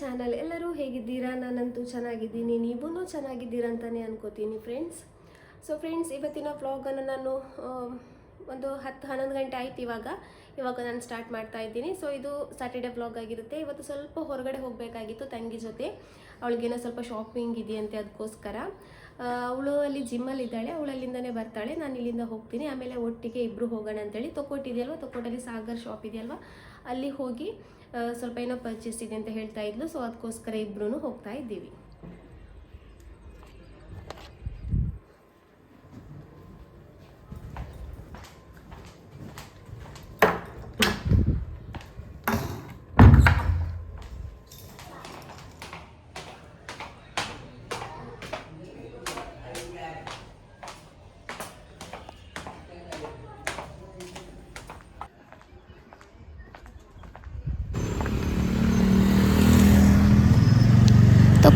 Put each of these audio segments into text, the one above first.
Channel ಎಲ್ಲರೂ ಹೇಗಿದ್ದೀರಾ? ನಾನಂತೂ ಚೆನ್ನಾಗಿದ್ದೀನಿ. ನೀವೂ ಚೆನ್ನಾಗಿದ್ದೀರಾ ಅಂತಲೇ ಅನ್ಕೋತೀನಿ ಫ್ರೆಂಡ್ಸ್ ಸೊ ಫ್ರೆಂಡ್ಸ್ ಇವತ್ತಿನ ವ್ಲಾಗನ್ನು ನಾನು ಒಂದು ಹತ್ತು, ಹನ್ನೊಂದು ಗಂಟೆ ಆಯ್ತು ಇವಾಗ. ಇವಾಗ ನಾನು ಸ್ಟಾರ್ಟ್ ಮಾಡ್ತಾ ಇದ್ದೀನಿ. ಸೊ ಇದು ಸ್ಯಾಟರ್ಡೆ ವ್ಲಾಗ್ ಆಗಿರುತ್ತೆ. ಇವತ್ತು ಸ್ವಲ್ಪ ಹೊರಗಡೆ ಹೋಗಬೇಕಾಗಿತ್ತು ತಂಗಿ ಜೊತೆ. ಅವಳಿಗೇನೋ ಸ್ವಲ್ಪ ಶಾಪಿಂಗ್ ಇದೆಯಂತೆ ಅದಕ್ಕೋಸ್ಕರ ಅವಳು ಅಲ್ಲಿ ಜಿಮ್ಮಲ್ಲಿ ಇದ್ದಾಳೆ. ಅವಳಲ್ಲಿಂದನೇ ಬರ್ತಾಳೆ. ನಾನು ಇಲ್ಲಿಂದ ಹೋಗ್ತೀನಿ. ಆಮೇಲೆ ಒಟ್ಟಿಗೆ ಇಬ್ಬರು ಹೋಗೋಣ ಅಂತೇಳಿ. ತೊಗೊಟ್ಟಿದೆಯಲ್ವ ತೊಕೋಟಲ್ಲಿ ಸಾಗರ್ ಶಾಪ್ ಇದೆಯಲ್ವ? ಅಲ್ಲಿ ಹೋಗಿ ಸ್ವಲ್ಪ ಏನೋ ಪರ್ಚೇಸ್ ಇದೆ ಅಂತ ಹೇಳ್ತಾ ಇದ್ಲು ಸೊ ಅದಕ್ಕೋಸ್ಕರ ಇಬ್ಬರೂ ಹೋಗ್ತಾ ಇದ್ದೀವಿ.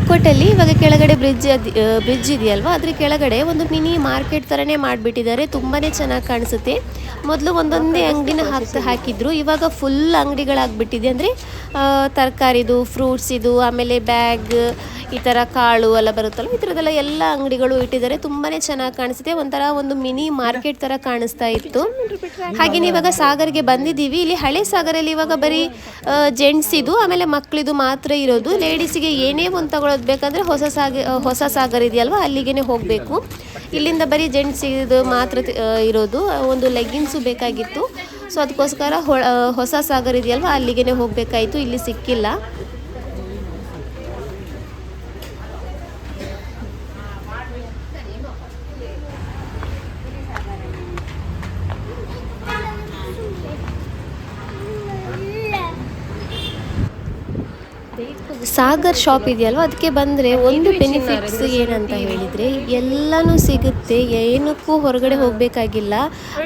ತೊಕ್ಕೊಟ್ಟಲ್ಲಿ ಇವಾಗ ಕೆಳಗಡೆ ಬ್ರಿಡ್ಜ್ ಬ್ರಿಡ್ಜ್ ಇದೆಯಲ್ವಾ? ಅದ್ರ ಕೆಳಗಡೆ ಒಂದು ಮಿನಿ ಮಾರ್ಕೆಟ್ ಥರನೇ ಮಾಡಿಬಿಟ್ಟಿದ್ದಾರೆ. ತುಂಬಾ ಚೆನ್ನಾಗಿ ಕಾಣಿಸುತ್ತೆ. ಮೊದಲು ಒಂದೊಂದೇ ಅಂಗಡಿನ ಹಾಕ್ತಾ ಹಾಕಿದ್ರು. ಇವಾಗ ಫುಲ್ ಅಂಗಡಿಗಳಾಗ್ಬಿಟ್ಟಿದೆ. ಅಂದರೆ ತರಕಾರಿದು ಫ್ರೂಟ್ಸ್ ಇದು, ಆಮೇಲೆ ಬ್ಯಾಗ್ ಈ ಥರ ಕಾಳು ಎಲ್ಲ ಬರುತ್ತಲ್ಲ, ಈ ಥರದ್ದೆಲ್ಲ ಎಲ್ಲ ಅಂಗಡಿಗಳು ಇಟ್ಟಿದ್ದಾರೆ. ತುಂಬಾ ಚೆನ್ನಾಗಿ ಕಾಣಿಸುತ್ತೆ. ಒಂಥರ ಒಂದು ಮಿನಿ ಮಾರ್ಕೆಟ್ ಥರ ಕಾಣಿಸ್ತಾ ಇತ್ತು. ಹಾಗೆಯೇ ಇವಾಗ ಸಾಗರ್ಗೆ ಬಂದಿದ್ದೀವಿ. ಇಲ್ಲಿ ಹಳೆ ಸಾಗರಲ್ಲಿ ಇವಾಗ ಬರೀ ಜೆಂಟ್ಸ್ ಇದು, ಆಮೇಲೆ ಮಕ್ಕಳಿದು ಮಾತ್ರ ಇರೋದು. ಲೇಡೀಸಿಗೆ ಏನೇ ಒಂದು ತಗೊಳ್ಳೋದು ಬೇಕಂದ್ರೆ ಹೊಸ ಸಾಗ ಹೊಸ ಸಾಗರ್ ಇದೆಯಲ್ವ? ಅಲ್ಲಿಗೆ ಹೋಗಬೇಕು. ಇಲ್ಲಿಂದ ಬರೀ ಜೆಂಟ್ಸ್ ಇದು ಮಾತ್ರ ಇರೋದು. ಒಂದು ಲೆಗ್ಗಿನ್ಸು ಬೇಕಾಗಿತ್ತು. ಸೊ ಅದಕ್ಕೋಸ್ಕರ ಹೊಸ ಸಾಗರ್ ಇದೆಯಲ್ವ? ಅಲ್ಲಿಗೆ ಹೋಗಬೇಕಾಯಿತು. ಇಲ್ಲಿ ಸಿಕ್ಕಿಲ್ಲ. ಸಾಗರ್ ಶಾಪ್ ಇದೆಯಲ್ವ? ಅದಕ್ಕೆ ಬಂದರೆ ಒಂದು ಬೆನಿಫಿಟ್ಸ್ ಏನಂತ ಹೇಳಿದರೆ, ಎಲ್ಲನೂ ಸಿಗುತ್ತೆ, ಏನಕ್ಕೂ ಹೊರಗಡೆ ಹೋಗಬೇಕಾಗಿಲ್ಲ.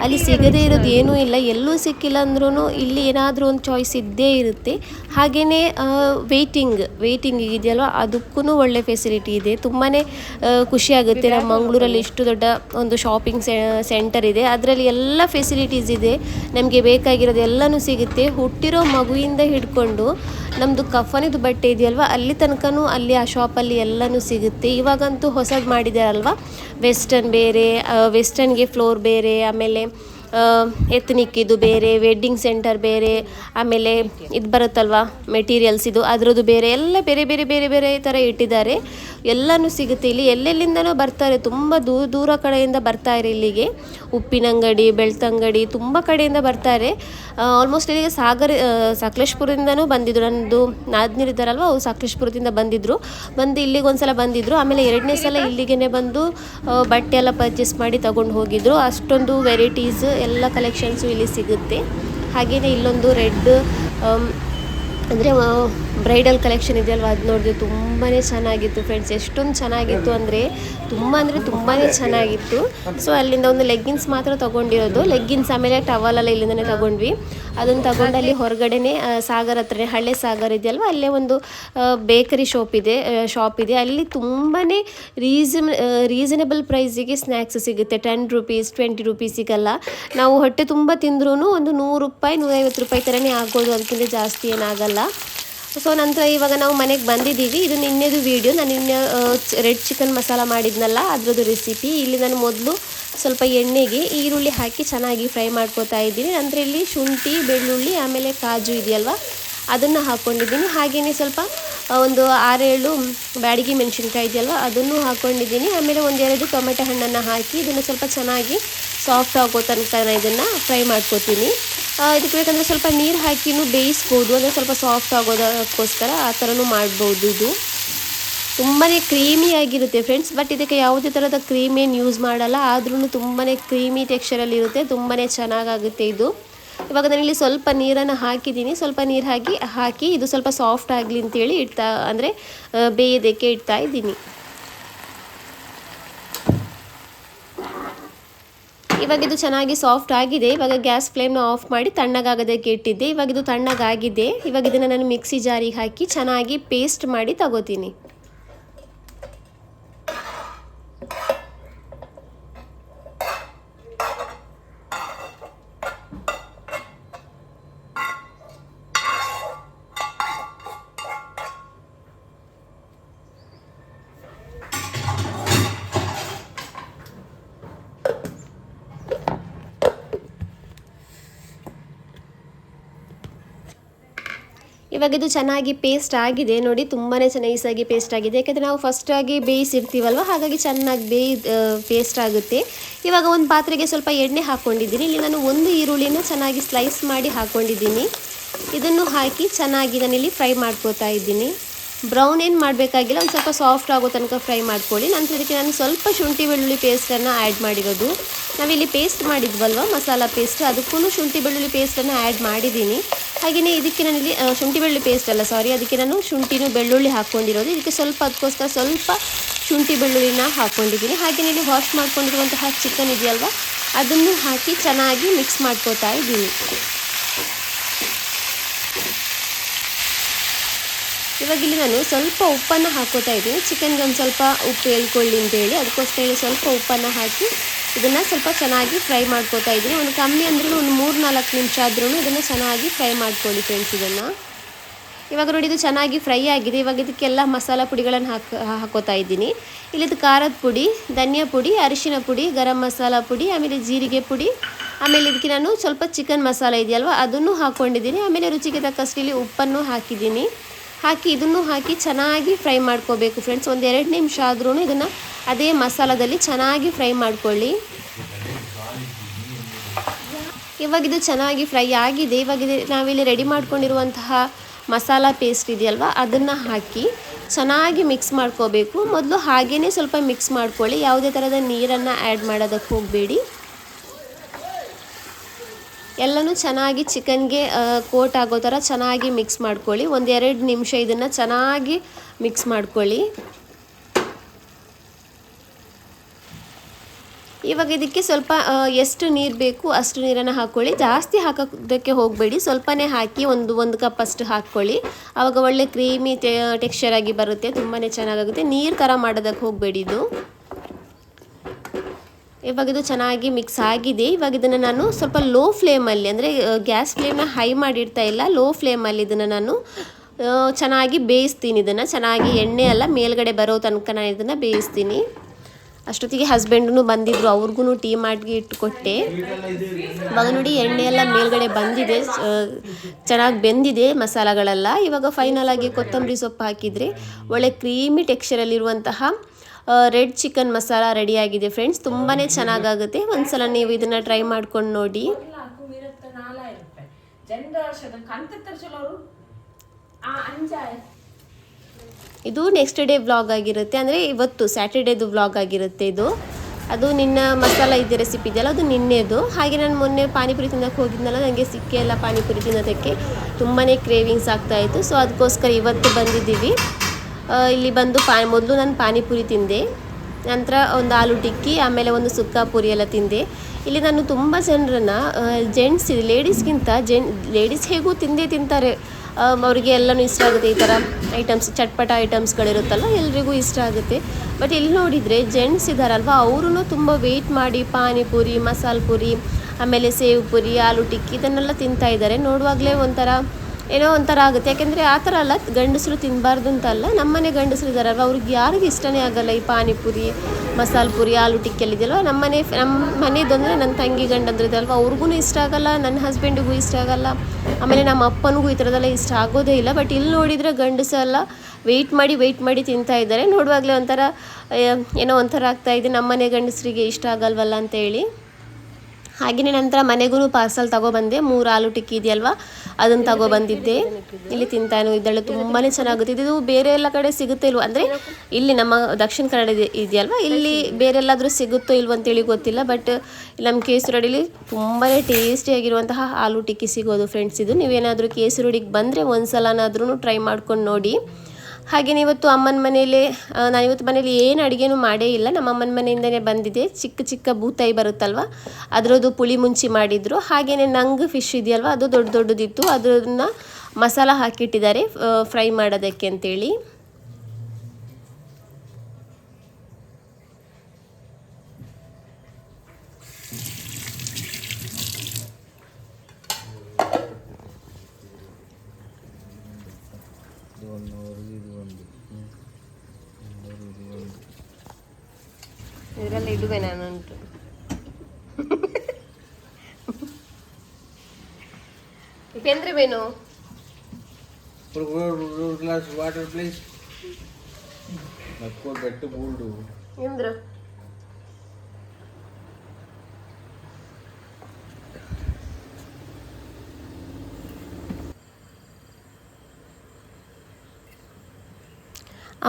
ಅಲ್ಲಿ ಸಿಗದೇ ಇರೋದು ಏನೂ ಇಲ್ಲ, ಎಲ್ಲೂ ಸಿಕ್ಕಿಲ್ಲ ಅಂದ್ರೂ ಇಲ್ಲಿ ಏನಾದರೂ ಒಂದು ಚಾಯ್ಸ್ ಇದ್ದೇ ಇರುತ್ತೆ. ಹಾಗೆಯೇ ವೆಯ್ಟಿಂಗ್ ವೆಯ್ಟಿಂಗ್ ಇದೆಯಲ್ವ? ಅದಕ್ಕೂ ಒಳ್ಳೆ ಫೆಸಿಲಿಟಿ ಇದೆ. ತುಂಬಾ ಖುಷಿಯಾಗುತ್ತೆ. ನಮ್ಮ ಮಂಗಳೂರಲ್ಲಿ ಇಷ್ಟು ದೊಡ್ಡ ಒಂದು ಶಾಪಿಂಗ್ ಸೆಂಟರ್ ಇದೆ. ಅದರಲ್ಲಿ ಎಲ್ಲ ಫೆಸಿಲಿಟೀಸ್ ಇದೆ. ನಮಗೆ ಬೇಕಾಗಿರೋದು ಎಲ್ಲನೂ ಸಿಗುತ್ತೆ. ಹುಟ್ಟಿರೋ ಮಗುವಿಂದ ಹಿಡ್ಕೊಂಡು ನಮ್ಮದು ಕಫನಿದು ಬಟ್ಟೆ ಇದೆಯಲ್ವ? ಅಲ್ಲಿ ತನಕನೂ ಅಲ್ಲಿ ಆ ಶಾಪಲ್ಲಿ ಎಲ್ಲನೂ ಸಿಗುತ್ತೆ. ಇವಾಗಂತೂ ಹೊಸದು ಮಾಡಿದಾರಲ್ವಾ? ವೆಸ್ಟರ್ನ್ ಬೇರೆ ವೆಸ್ಟರ್ನ್ಗೆ ಫ್ಲೋರ್ ಬೇರೆ, ಆಮೇಲೆ ಎತ್ನಿಕ್ ಇದು ಬೇರೆ ವೆಡ್ಡಿಂಗ್ ಸೆಂಟರ್ ಬೇರೆ, ಆಮೇಲೆ ಇದು ಬರುತ್ತಲ್ವ? ಮೆಟೀರಿಯಲ್ಸ್ ಇದು, ಅದರದ್ದು ಬೇರೆ, ಎಲ್ಲ ಬೇರೆ ಬೇರೆ ಬೇರೆ ಬೇರೆ ಥರ ಇಟ್ಟಿದ್ದಾರೆ. ಎಲ್ಲನೂ ಸಿಗುತ್ತೆ. ಇಲ್ಲಿ ಎಲ್ಲೆಲ್ಲಿಂದನೂ ಬರ್ತಾರೆ. ತುಂಬ ದೂರ ದೂರ ಕಡೆಯಿಂದ ಬರ್ತಾರೆ ಇಲ್ಲಿಗೆ. ಉಪ್ಪಿನಂಗಡಿ ಬೆಳ್ತಂಗಡಿ ತುಂಬ ಕಡೆಯಿಂದ ಬರ್ತಾರೆ. ಆಲ್ಮೋಸ್ಟ್ ಇಲ್ಲಿಗೆ ಸಾಗರ ಸಕಲೇಶ್ಪುರದಿಂದನೂ ಬಂದಿದ್ರು. ನನ್ನದು ನಾದ್ನೀರಿದ್ದಾರಲ್ವ ಅವ್ರು ಸಕಲೇಶ್ಪುರದಿಂದ ಬಂದಿದ್ದರು ಬಂದು ಇಲ್ಲಿಗೆ ಒಂದ್ಸಲ ಬಂದಿದ್ದರು ಆಮೇಲೆ ಎರಡನೇ ಸಲ ಇಲ್ಲಿಗೆ ಬಂದು ಬಟ್ಟೆ ಎಲ್ಲ ಪರ್ಚೇಸ್ ಮಾಡಿ ತಗೊಂಡು ಹೋಗಿದ್ರು. ಅಷ್ಟೊಂದು ವೆರೈಟೀಸ್ ಎಲ್ಲ ಕಲೆಕ್ಷನ್ಸು ಇಲ್ಲಿ ಸಿಗುತ್ತೆ. ಹಾಗೆಯೇ ಇಲ್ಲೊಂದು ರೆಡ್ ಅಂದರೆ ಬ್ರೈಡಲ್ ಕಲೆಕ್ಷನ್ ಇದೆಯಲ್ವ? ಅದು ನೋಡಿದ್ರೆ ತುಂಬಾ ಚೆನ್ನಾಗಿತ್ತು ಫ್ರೆಂಡ್ಸ್ ಎಷ್ಟೊಂದು ಚೆನ್ನಾಗಿತ್ತು ಅಂದರೆ ತುಂಬ ಅಂದರೆ ತುಂಬಾ ಚೆನ್ನಾಗಿತ್ತು. ಸೊ ಅಲ್ಲಿಂದ ಒಂದು ಲೆಗ್ಗಿನ್ಸ್ ಮಾತ್ರ ತೊಗೊಂಡಿರೋದು. ಲೆಗ್ಗಿನ್ಸ್ ಆಮೇಲೆ ಟವಲ್ ಎಲ್ಲ ಇಲ್ಲಿಂದನೇ ತಗೊಂಡ್ವಿ. ಅದನ್ನು ತಗೊಂಡು ಅಲ್ಲಿ ಹೊರಗಡೆನೆ ಸಾಗರ್ ಹತ್ರನೇ, ಹಳೆ ಸಾಗರ್ ಇದೆಯಲ್ವ? ಅಲ್ಲೇ ಒಂದು ಬೇಕರಿ ಶಾಪ್ ಇದೆ ಶಾಪ್ ಇದೆ. ಅಲ್ಲಿ ತುಂಬಾ ರೀಸನ್ ರೀಸನೇಬಲ್ ಪ್ರೈಸಿಗೆ ಸ್ನ್ಯಾಕ್ಸ್ ಸಿಗುತ್ತೆ. ಟೆನ್ ರುಪೀಸ್ ಟ್ವೆಂಟಿ ರುಪೀಸಿಗೆಲ್ಲ ನಾವು ಹೊಟ್ಟೆ ತುಂಬ ತಿಂದ್ರೂ ಒಂದು ನೂರು ರೂಪಾಯಿ, ನೂರೈವತ್ತು ರೂಪಾಯಿ ಥರನೇ ಆಗೋದು ಅದಕ್ಕಿಂತ ಜಾಸ್ತಿ ಏನಾಗಲ್ಲ. ಸೊ ನಂತರ ಇವಾಗ ನಾವು ಮನೆಗೆ ಬಂದಿದ್ದೀವಿ. ಇದು ನಿನ್ನೆದು ವೀಡಿಯೋ ನಾನು ನಿನ್ನೆ ರೆಡ್ ಚಿಕನ್ ಮಸಾಲ ಮಾಡಿದ್ನಲ್ಲ, ಅದರದ್ದು ರೆಸಿಪಿ ಇಲ್ಲಿ ನಾನು ಮೊದಲು ಸ್ವಲ್ಪ ಎಣ್ಣೆಗೆ ಈರುಳ್ಳಿ ಹಾಕಿ ಚೆನ್ನಾಗಿ ಫ್ರೈ ಮಾಡ್ಕೋತಾ ಇದ್ದೀನಿ. ನಂತರ ಇಲ್ಲಿ ಶುಂಠಿ, ಬೆಳ್ಳುಳ್ಳಿ, ಆಮೇಲೆ ಕಾಜು ಇದೆಯಲ್ವ? ಅದನ್ನು ಹಾಕ್ಕೊಂಡಿದ್ದೀನಿ ಹಾಗೆಯೇ ಸ್ವಲ್ಪ ಒಂದು ಆರೇಳು ಬ್ಯಾಡಗಿ ಮೆಣಸಿನ್ಕಾಯಿ ಇದೆಯಲ್ವ? ಅದನ್ನು ಹಾಕ್ಕೊಂಡಿದ್ದೀನಿ ಆಮೇಲೆ ಒಂದೆರಡು ಟೊಮೆಟೊ ಹಣ್ಣನ್ನು ಹಾಕಿ, ಇದನ್ನು ಸ್ವಲ್ಪ ಚೆನ್ನಾಗಿ ಸಾಫ್ಟ್ ಆಗೋ ತನಕ ನಾನು ಇದನ್ನು ಫ್ರೈ ಮಾಡ್ಕೋತೀನಿ. ಇದಕ್ಕೆ ಬೇಕಂದರೆ ಸ್ವಲ್ಪ ನೀರು ಹಾಕಿನೂ ಬೇಯಿಸ್ಬೋದು. ಅಂದರೆ ಸ್ವಲ್ಪ ಸಾಫ್ಟ್ ಆಗೋದಕ್ಕೋಸ್ಕರ ಆ ಥರನೂ ಮಾಡ್ಬೋದು ಇದು. ತುಂಬಾ ಕ್ರೀಮಿಯಾಗಿರುತ್ತೆ ಫ್ರೆಂಡ್ಸ್ ಬಟ್ ಇದಕ್ಕೆ ಯಾವುದೇ ಥರದ ಕ್ರೀಮ್ ಏನು ಯೂಸ್ ಮಾಡಲ್ಲ. ಆದ್ರೂ ತುಂಬಾ ಕ್ರೀಮಿ ಟೆಕ್ಸ್ಚರಲ್ಲಿರುತ್ತೆ ತುಂಬಾ ಚೆನ್ನಾಗಾಗುತ್ತೆ ಇದು. ಇವಾಗ ನಾನಿಲ್ಲಿ ಸ್ವಲ್ಪ ನೀರನ್ನು ಹಾಕಿದ್ದೀನಿ. ಸ್ವಲ್ಪ ನೀರು ಹಾಕಿ ಹಾಕಿ ಇದು ಸ್ವಲ್ಪ ಸಾಫ್ಟ್ ಆಗಲಿ ಅಂತೇಳಿ ಇಡ್ತಾ, ಅಂದರೆ ಬೇಯೋದಕ್ಕೆ ಇಡ್ತಾ ಇದ್ದೀನಿ. ಇವಾಗ ಇದು ಚೆನ್ನಾಗಿ ಸಾಫ್ಟ್ ಆಗಿದೆ. ಇವಾಗ ಗ್ಯಾಸ್ ಫ್ಲೇಮ್ನ ಆಫ್ ಮಾಡಿ ತಣ್ಣಗಾಗೋದಕ್ಕೆ ಇಟ್ಟಿದ್ದೆ. ಇವಾಗ ಇದು ತಣ್ಣಗಾಗಿದೆ. ಇವಾಗ ಇದನ್ನು ನಾನು ಮಿಕ್ಸಿ ಜಾರಿಗೆ ಹಾಕಿ ಚೆನ್ನಾಗಿ ಪೇಸ್ಟ್ ಮಾಡಿ ತಗೋತೀನಿ. ಇವಾಗ ಇದು ಚೆನ್ನಾಗಿ ಪೇಸ್ಟ್ ಆಗಿದೆ. ನೋಡಿ ತುಂಬಾ ಚೆನ್ನಾಗಿ ಪೇಸ್ಟ್ ಆಗಿದೆ. ಯಾಕಂದರೆ ನಾವು ಫಸ್ಟಾಗಿ ಬೇಯಿಸಿರ್ತೀವಲ್ವ? ಹಾಗಾಗಿ ಚೆನ್ನಾಗಿ ಬೇಯಿ ಪೇಸ್ಟ್ ಆಗುತ್ತೆ. ಇವಾಗ ಒಂದು ಪಾತ್ರೆಗೆ ಸ್ವಲ್ಪ ಎಣ್ಣೆ ಹಾಕ್ಕೊಂಡಿದ್ದೀನಿ ಇಲ್ಲಿ ನಾನು ಒಂದು ಈರುಳ್ಳಿನ ಚೆನ್ನಾಗಿ ಸ್ಲೈಸ್ ಮಾಡಿ ಹಾಕ್ಕೊಂಡಿದ್ದೀನಿ ಇದನ್ನು ಹಾಕಿ ಚೆನ್ನಾಗಿ ನಾನಿಲ್ಲಿ ಫ್ರೈ ಮಾಡ್ಕೋತಾ ಇದ್ದೀನಿ. ಬ್ರೌನ್ ಏನು ಮಾಡಬೇಕಾಗಿಲ್ಲ, ಒಂದು ಸ್ವಲ್ಪ ಸಾಫ್ಟ್ ಆಗೋ ತನಕ ಫ್ರೈ ಮಾಡ್ಕೊಳ್ಳಿ. ನಂತರ ಇದಕ್ಕೆ ನಾನು ಸ್ವಲ್ಪ ಶುಂಠಿ ಬೆಳ್ಳುಳ್ಳಿ ಪೇಸ್ಟನ್ನು ಆ್ಯಡ್ ಮಾಡಿರೋದು. ನಾವಿಲ್ಲಿ ಪೇಸ್ಟ್ ಮಾಡಿದ್ವಲ್ವ ಮಸಾಲ ಪೇಸ್ಟ್ ಅದಕ್ಕೂ ಶುಂಠಿ ಬೆಳ್ಳುಳ್ಳಿ ಪೇಸ್ಟನ್ನು ಆ್ಯಡ್ ಮಾಡಿದ್ದೀನಿ. ಹಾಗೆಯೇ ಇದಕ್ಕೆ ನಾನು ಇಲ್ಲಿ ಶುಂಠಿ ಬೆಳ್ಳುಳ್ಳಿ ಪೇಸ್ಟ್ ಅಲ್ಲ ಸಾರಿ ಅದಕ್ಕೆ ನಾನು ಶುಂಠಿನೂ ಬೆಳ್ಳುಳ್ಳಿ ಹಾಕ್ಕೊಂಡಿರೋದು. ಇದಕ್ಕೆ ಸ್ವಲ್ಪ, ಅದಕ್ಕೋಸ್ಕರ ಸ್ವಲ್ಪ ಶುಂಠಿ ಬೆಳ್ಳುಳ್ಳಿನ ಹಾಕ್ಕೊಂಡಿದ್ದೀನಿ. ಹಾಗೆಯೇ ಇಲ್ಲಿ ವಾಶ್ ಮಾಡ್ಕೊಂಡಿರುವಂತಹ ಚಿಕನ್ ಇದೆಯಲ್ವ? ಅದನ್ನು ಹಾಕಿ ಚೆನ್ನಾಗಿ ಮಿಕ್ಸ್ ಮಾಡ್ಕೋತಾ ಇದ್ದೀನಿ. ಇವಾಗ ಇಲ್ಲಿ ನಾನು ಸ್ವಲ್ಪ ಉಪ್ಪನ್ನು ಹಾಕೋತಾ ಇದ್ದೀನಿ. ಚಿಕನ್ಗೆ ಒಂದು ಸ್ವಲ್ಪ ಉಪ್ಪು ಹೇಳ್ಕೊಳ್ಳಿ ಅಂತೇಳಿ. ಅದಕ್ಕೋಸ್ಕರ ಹೇಳಿ ಸ್ವಲ್ಪ ಉಪ್ಪನ್ನು ಹಾಕಿ ಇದನ್ನು ಸ್ವಲ್ಪ ಚೆನ್ನಾಗಿ ಫ್ರೈ ಮಾಡ್ಕೋತಾ ಇದ್ದೀನಿ. ಒಂದು ಕಮ್ಮಿ ಅಂದ್ರೂ ಒಂದು ಮೂರು ನಾಲ್ಕು ನಿಮಿಷ ಆದ್ರೂ ಇದನ್ನು ಚೆನ್ನಾಗಿ ಫ್ರೈ ಮಾಡ್ಕೊಳ್ಳಿ ಫ್ರೆಂಡ್ಸ್ ಇದನ್ನು. ಇವಾಗ ನೋಡಿ, ಇದು ಚೆನ್ನಾಗಿ ಫ್ರೈ ಆಗಿದೆ. ಇವಾಗ ಇದಕ್ಕೆಲ್ಲ ಮಸಾಲ ಪುಡಿಗಳನ್ನು ಹಾಕಿ, ಹಾಕೋತಾ ಇದ್ದೀನಿ. ಇಲ್ಲಿದು ಖಾರದ ಪುಡಿ, ಧನಿಯಾ ಪುಡಿ, ಅರಿಶಿನ ಪುಡಿ, ಗರಂ ಮಸಾಲ ಪುಡಿ, ಆಮೇಲೆ ಜೀರಿಗೆ ಪುಡಿ, ಆಮೇಲೆ ಇದಕ್ಕೆ ನಾನು ಸ್ವಲ್ಪ ಚಿಕನ್ ಮಸಾಲ ಇದೆಯಲ್ವ, ಅದನ್ನು ಹಾಕ್ಕೊಂಡಿದ್ದೀನಿ ಆಮೇಲೆ ರುಚಿಗೆ ತಕ್ಕಷ್ಟು ಇಲ್ಲಿ ಉಪ್ಪನ್ನು ಹಾಕಿದ್ದೀನಿ. ಹಾಕಿ ಇದನ್ನು ಹಾಕಿ ಚೆನ್ನಾಗಿ ಫ್ರೈ ಮಾಡ್ಕೋಬೇಕು ಫ್ರೆಂಡ್ಸ್. ಒಂದು ಎರಡು ನಿಮಿಷ ಆದ್ರೂ ಇದನ್ನು ಅದೇ ಮಸಾಲದಲ್ಲಿ ಚೆನ್ನಾಗಿ ಫ್ರೈ ಮಾಡ್ಕೊಳ್ಳಿ. ಇವಾಗ ಇದು ಚೆನ್ನಾಗಿ ಫ್ರೈ ಆಗಿದೆ. ಇವಾಗ ನಾವಿಲ್ಲಿ ರೆಡಿ ಮಾಡ್ಕೊಂಡಿರುವಂತಹ ಮಸಾಲ ಪೇಸ್ಟ್ ಇದೆಯಲ್ವ, ಅದನ್ನು ಹಾಕಿ ಚೆನ್ನಾಗಿ ಮಿಕ್ಸ್ ಮಾಡ್ಕೋಬೇಕು. ಮೊದಲು ಹಾಗೇ ಸ್ವಲ್ಪ ಮಿಕ್ಸ್ ಮಾಡ್ಕೊಳ್ಳಿ. ಯಾವುದೇ ಥರದ ನೀರನ್ನು ಆ್ಯಡ್ ಮಾಡೋದಕ್ಕೆ ಹೋಗಬೇಡಿ. ಎಲ್ಲನೂ ಚೆನ್ನಾಗಿ ಚಿಕನ್ಗೆ ಕೋಟ್ ಆಗೋ ಥರ ಚೆನ್ನಾಗಿ ಮಿಕ್ಸ್ ಮಾಡ್ಕೊಳ್ಳಿ. ಒಂದು ಎರಡು ನಿಮಿಷ ಇದನ್ನು ಚೆನ್ನಾಗಿ ಮಿಕ್ಸ್ ಮಾಡ್ಕೊಳ್ಳಿ. ಇವಾಗ ಇದಕ್ಕೆ ಸ್ವಲ್ಪ ಎಷ್ಟು ನೀರು ಬೇಕು ಅಷ್ಟು ನೀರನ್ನು ಹಾಕ್ಕೊಳ್ಳಿ ಜಾಸ್ತಿ ಹಾಕೋದಕ್ಕೆ ಹೋಗಬೇಡಿ. ಸ್ವಲ್ಪನೇ ಹಾಕಿ ಒಂದು ಒಂದು ಕಪ್ ಅಷ್ಟು ಹಾಕ್ಕೊಳ್ಳಿ ಆವಾಗ ಒಳ್ಳೆ ಕ್ರೀಮಿ ಟೆಕ್ಸ್ಚರ್ ಆಗಿ ಬರುತ್ತೆ. ತುಂಬಾ ಚೆನ್ನಾಗಾಗುತ್ತೆ. ನೀರು ಥರ ಮಾಡೋದಕ್ಕೆ ಹೋಗಬೇಡಿ ಇದು. ಇವಾಗ ಇದು ಚೆನ್ನಾಗಿ ಮಿಕ್ಸ್ ಆಗಿದೆ. ಇವಾಗ ಇದನ್ನು ನಾನು ಸ್ವಲ್ಪ ಲೋ ಫ್ಲೇಮಲ್ಲಿ ಅಂದರೆ ಗ್ಯಾಸ್ ಫ್ಲೇಮ್ನ ಹೈ ಮಾಡಿಡ್ತಾ ಇಲ್ಲ. ಲೋ ಫ್ಲೇಮಲ್ಲಿ ಇದನ್ನು ನಾನು ಚೆನ್ನಾಗಿ ಬೇಯಿಸ್ತೀನಿ ಇದನ್ನು. ಚೆನ್ನಾಗಿ ಎಣ್ಣೆ ಎಲ್ಲ ಮೇಲ್ಗಡೆ ಬರೋ ತನಕ ನಾನು ಇದನ್ನು ಬೇಯಿಸ್ತೀನಿ. ಅಷ್ಟೊತ್ತಿಗೆ ಹಸ್ಬೆಂಡ್ನು ಬಂದಿದ್ರು. ಅವ್ರಿಗೂ ಟೀ ಮಾಡಿ ಇಟ್ಟುಕೊಟ್ಟೆ ಇವಾಗ ನೋಡಿ ಎಣ್ಣೆ ಎಲ್ಲ ಮೇಲ್ಗಡೆ ಬಂದಿದೆ. ಚೆನ್ನಾಗಿ ಬೆಂದಿದೆ ಮಸಾಲಗಳೆಲ್ಲ. ಇವಾಗ ಫೈನಲ್ ಆಗಿ ಕೊತ್ತಂಬರಿ ಸೊಪ್ಪು ಹಾಕಿದರೆ, ಒಳ್ಳೆ ಕ್ರೀಮಿ ಟೆಕ್ಸ್ಚರಲ್ಲಿರುವಂತಹ ರೆಡ್ ಚಿಕನ್ ಮಸಾಲ ರೆಡಿಯಾಗಿದೆ ಫ್ರೆಂಡ್ಸ್ ತುಂಬಾ ಚೆನ್ನಾಗಾಗುತ್ತೆ. ಒಂದ್ಸಲ ನೀವು ಇದನ್ನ ಟ್ರೈ ಮಾಡ್ಕೊಂಡು ನೋಡಿ. ಇದು ನೆಕ್ಸ್ಟ್ ಡೇ ಬ್ಲಾಗ್ ಆಗಿರುತ್ತೆ. ಅಂದರೆ ಇವತ್ತು ಸ್ಯಾಟರ್ಡೇದು ಬ್ಲಾಗ್ ಆಗಿರುತ್ತೆ ಇದು. ಅದು ನಿನ್ನ ಮಸಾಲ ಇದೆ ರೆಸಿಪಿ ಇದೆಯಲ್ಲ ಅದು ನಿನ್ನೆದು. ಹಾಗೆ ನಾನು ಮೊನ್ನೆ ಪಾನಿಪುರಿ ತಿನ್ನೋಕೆ ಹೋಗಿದ್ನಲ್ಲ ನನಗೆ ಸಿಕ್ಕೇ ಇಲ್ಲ ಪಾನಿಪುರಿ ತಿನ್ನೋದಕ್ಕೆ. ತುಂಬಾ ಕ್ರೇವಿಂಗ್ಸ್ ಆಗ್ತಾಯಿತ್ತು ಸೊ ಅದಕ್ಕೋಸ್ಕರ ಇವತ್ತು ಬಂದಿದ್ದೀವಿ. ಇಲ್ಲಿ ಬಂದು ಪಾ, ಮೊದಲು ನಾನು ಪಾನಿಪುರಿ ತಿಂದೆ. ನಂತರ ಒಂದು ಆಲೂ ಟಿಕ್ಕಿ, ಆಮೇಲೆ ಒಂದು ಸುಕ್ಕ ಪುರಿ ಎಲ್ಲ ತಿಂದೆ. ಇಲ್ಲಿ ನಾನು ತುಂಬ ಜನರನ್ನ ಜೆಂಟ್ಸ್ ಲೇಡೀಸ್ಗಿಂತ ಜೆಂಟ್ ಲೇಡೀಸ್ ಹೇಗೂ ತಿಂದೇ ತಿಂತಾರೆ. ಅವರಿಗೆ ಎಲ್ಲನೂ ಇಷ್ಟ ಆಗುತ್ತೆ ಈ ಥರ ಐಟಮ್ಸ್ ಚಟ್ಪಟ ಐಟಮ್ಸ್ಗಳಿರುತ್ತಲ್ಲ ಎಲ್ರಿಗೂ ಇಷ್ಟ ಆಗುತ್ತೆ. ಬಟ್ ಇಲ್ಲಿ ನೋಡಿದರೆ ಜೆಂಟ್ಸ್ ಇದ್ದಾರಲ್ವ ಅವರು ತುಂಬ ವೆಯ್ಟ್ ಮಾಡಿ ಪಾನಿಪುರಿ, ಮಸಾಲ ಪುರಿ, ಆಮೇಲೆ ಸೇವ್ ಪುರಿ, ಆಲೂ ಟಿಕ್ಕಿ ಇದನ್ನೆಲ್ಲ ತಿಂತಾ ಇದ್ದಾರೆ. ನೋಡುವಾಗಲೇ ಒಂಥರ ಏನೋ ಒಂಥರ ಆಗುತ್ತೆ. ಯಾಕೆಂದರೆ ಆ ಥರ ಅಲ್ಲ, ಗಂಡಸರು ತಿನ್ನಬಾರ್ದು ಅಂತ ಅಲ್ಲ, ನಮ್ಮನೆ ಗಂಡಸರು ಇದ್ದಾರಲ್ವ ಅವ್ರಿಗೆ ಯಾರಿಗೂ ಇಷ್ಟನೇ ಆಗಲ್ಲ ಈ ಪಾನಿಪುರಿ, ಮಸಾಲ ಪುರಿ, ಆಲೂ ಟಿಕ್ಕಿಯಲ್ಲಿ ಇದೆಯಲ್ವ? ನಮ್ಮನೆ ನಮ್ಮ ಮನೆದಂದರೆ ನನ್ನ ತಂಗಿ ಗಂಡಂದ್ರೆ ಇದಲ್ವ ಅವ್ರಿಗೂ ಇಷ್ಟ ಆಗಲ್ಲ, ನನ್ನ ಹಸ್ಬೆಂಡಿಗೂ ಇಷ್ಟ ಆಗಲ್ಲ. ಆಮೇಲೆ ನಮ್ಮ ಅಪ್ಪನಿಗೂ ಈ ಥರದೆಲ್ಲ ಇಷ್ಟ ಆಗೋದೇ ಇಲ್ಲ. ಬಟ್ ಇಲ್ಲಿ ನೋಡಿದರೆ ಗಂಡಸೆಲ್ಲ ವೆಯ್ಟ್ ಮಾಡಿ ವೆಯ್ಟ್ ಮಾಡಿ ತಿಂತಾ ಇದ್ದಾರೆ. ನೋಡುವಾಗಲೇ ಒಂಥರ, ಏನೋ ಒಂಥರ ಆಗ್ತಾ ಇದೆ. ನಮ್ಮನೆ ಗಂಡಸರಿಗೆ ಇಷ್ಟ ಆಗಲ್ವಲ್ಲ ಅಂತ ಹೇಳಿ. ಹಾಗೆಯೇ ನಂತರ ಮನೆಗೂ ಪಾರ್ಸಲ್ ತಗೊಬಂದೆ. ಮೂರು ಆಲೂ ಟಿಕ್ಕಿ ಇದೆಯಲ್ವಾ? ಅದನ್ನು ತಗೊಬಂದಿದ್ದೆ. ಇಲ್ಲಿ ತಿಂತಾನು ಇದ್ದಳು ತುಂಬಾ ಚೆನ್ನಾಗುತ್ತೆ. ಇದು ಬೇರೆ ಎಲ್ಲ ಕಡೆ ಸಿಗುತ್ತೆ ಇಲ್ವ? ಅಂದರೆ ಇಲ್ಲಿ ನಮ್ಮ ದಕ್ಷಿಣ ಕನ್ನಡ ಇದೆ- ಇದೆಯಲ್ವಾ ಇಲ್ಲಿ ಬೇರೆ ಎಲ್ಲಾದರೂ ಸಿಗುತ್ತೋ ಇಲ್ವೋ ಅಂತೇಳಿ ಗೊತ್ತಿಲ್ಲ. ಬಟ್ ನಮ್ಮ ಕೇಸರಡಿಲಿ ತುಂಬಾ ಟೇಸ್ಟಿಯಾಗಿರುವಂತಹ ಆಲೂ ಟಿಕ್ಕಿ ಸಿಗೋದು ಫ್ರೆಂಡ್ಸ್ ಇದು. ನೀವೇನಾದರೂ ಕೇಸರಡಿಗೆ ಬಂದರೆ ಒಂದು ಸಲನಾದ್ರೂ ಟ್ರೈ ಮಾಡ್ಕೊಂಡು ನೋಡಿ. ಹಾಗೆಯೇ ಇವತ್ತು ಅಮ್ಮನ ಮನೇಲಿ ನಾನು ಇವತ್ತು ಮನೇಲಿ ಏನು ಅಡುಗೆನೂ ಮಾಡೇ ಇಲ್ಲ. ನಮ್ಮ ಅಮ್ಮನ ಮನೆಯಿಂದನೇ ಬಂದಿದೆ. ಚಿಕ್ಕ ಚಿಕ್ಕ ಬೂತಾಯಿ ಬರುತ್ತಲ್ವ? ಅದರದ್ದು ಪುಳಿ ಮುಂಚಿ ಮಾಡಿದ್ರು. ಹಾಗೆಯೇ ನಂಗೆ ಫಿಶ್ ಇದೆಯಲ್ವ? ಅದು ದೊಡ್ಡ ದೊಡ್ಡದಿತ್ತು. ಅದನ್ನು ಮಸಾಲ ಹಾಕಿಟ್ಟಿದ್ದಾರೆ ಫ್ರೈ ಮಾಡೋದಕ್ಕೆ ಅಂತೇಳಿ. ಒಂದು. ಇದು ಒಂದು ಇದರಲ್ಲಿ ಇಡುವೆ ನಾನು ಕೇಂದ್ರ ಉಪೇಂದ್ರ ಬೇನು ಗ್ಲಾಸ್ ವಾಟರ್ ಪ್ಲೀಸ್ ಬೆಟ್ಟು ಬೂಲ್ಡು ಎಂದ್ರು?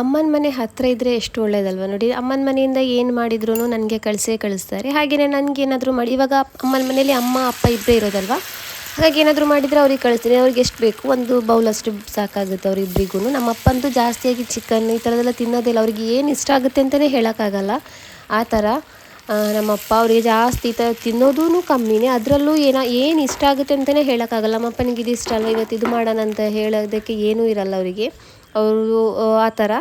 ಅಮ್ಮನ ಮನೆ ಹತ್ತಿರ ಇದ್ದರೆ ಎಷ್ಟು ಒಳ್ಳೇದಲ್ವ? ನೋಡಿ, ಅಮ್ಮನ ಮನೆಯಿಂದ ಏನು ಮಾಡಿದ್ರು ನನಗೆ ಕಳಿಸೇ ಕಳಿಸ್ತಾರೆ. ಹಾಗೆಯೇ ನನಗೆ ಏನಾದರೂ ಮಾಡಿ, ಇವಾಗ ಅಮ್ಮನ ಮನೇಲಿ ಅಮ್ಮ, ಅಪ್ಪ ಇಬ್ಬರೇ ಇರೋದಲ್ವ? ಹಾಗಾಗಿ ಏನಾದರೂ ಮಾಡಿದರೆ ಅವ್ರಿಗೆ ಕಳಿಸ್ತೀನಿ. ಅವ್ರಿಗೆ ಎಷ್ಟು ಬೇಕು? ಒಂದು ಬೌಲ್ ಅಷ್ಟು ಸಾಕಾಗುತ್ತೆ ಅವರಿಬ್ಬರಿಗೂ ನಮ್ಮ ಅಪ್ಪಂತೂ ಜಾಸ್ತಿಯಾಗಿ ಚಿಕನ್ ಈ ಥರದೆಲ್ಲ ತಿನ್ನೋದಿಲ್ಲ ಅವ್ರಿಗೆ ಏನು ಇಷ್ಟ ಆಗುತ್ತೆ ಅಂತಲೇ ಹೇಳೋಕ್ಕಾಗಲ್ಲ. ಆ ಥರ ನಮ್ಮ ನಮ್ಮಪ್ಪ ಅವರಿಗೆ ಜಾಸ್ತಿ ಈ ಥರ ತಿನ್ನೋದೂ ಕಮ್ಮಿನೇ. ಅದರಲ್ಲೂ ಏನ, ಏನು ಇಷ್ಟ ಆಗುತ್ತೆ ಅಂತಲೇ ಹೇಳೋಕ್ಕಾಗಲ್ಲ. ನಮ್ಮಪ್ಪನಿಗೆ ಇದು ಇಷ್ಟ ಅಲ್ವ? ಇವತ್ತು ಇದು ಮಾಡೋಣ ಅಂತ ಹೇಳೋದಕ್ಕೆ ಏನೂ ಇರಲ್ಲ ಅವರಿಗೆ. ಅವರು ಆ ಥರ.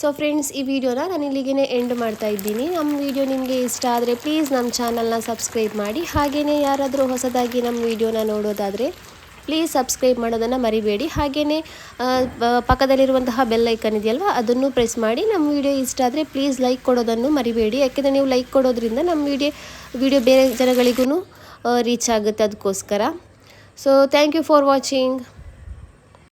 ಸೊ ಫ್ರೆಂಡ್ಸ್ ಈ ವಿಡಿಯೋನ ನಾನು ಇಲ್ಲಿಗೆ ಎಂಡ್ ಮಾಡ್ತಾ ಇದ್ದೀನಿ. ನಮ್ಮ ವಿಡಿಯೋ ನಿಮಗೆ ಇಷ್ಟ ಆದರೆ ಪ್ಲೀಸ್ ನಮ್ಮ ಚಾನಲ್ನ ಸಬ್ಸ್ಕ್ರೈಬ್ ಮಾಡಿ. ಹಾಗೆಯೇ ಯಾರಾದರೂ ಹೊಸದಾಗಿ ನಮ್ಮ ವಿಡಿಯೋನ ನೋಡೋದಾದರೆ ಪ್ಲೀಸ್ ಸಬ್ಸ್ಕ್ರೈಬ್ ಮಾಡೋದನ್ನು ಮರಿಬೇಡಿ. ಹಾಗೆಯೇ ಪಕ್ಕದಲ್ಲಿರುವಂತಹ ಬೆಲ್ ಐಕನ್ ಇದೆಯಲ್ವ, ಅದನ್ನು ಪ್ರೆಸ್ ಮಾಡಿ. ನಮ್ಮ ವಿಡಿಯೋ ಇಷ್ಟ ಆದರೆ ಪ್ಲೀಸ್ ಲೈಕ್ ಕೊಡೋದನ್ನು ಮರಿಬೇಡಿ. ಯಾಕೆಂದರೆ ನೀವು ಲೈಕ್ ಕೊಡೋದ್ರಿಂದ ನಮ್ಮ ವಿಡಿಯೋ ವಿಡಿಯೋ ಬೇರೆ ಜನಗಳಿಗೂ ರೀಚ್ ಆಗುತ್ತೆ ಅದಕ್ಕೋಸ್ಕರ. So thank you for watching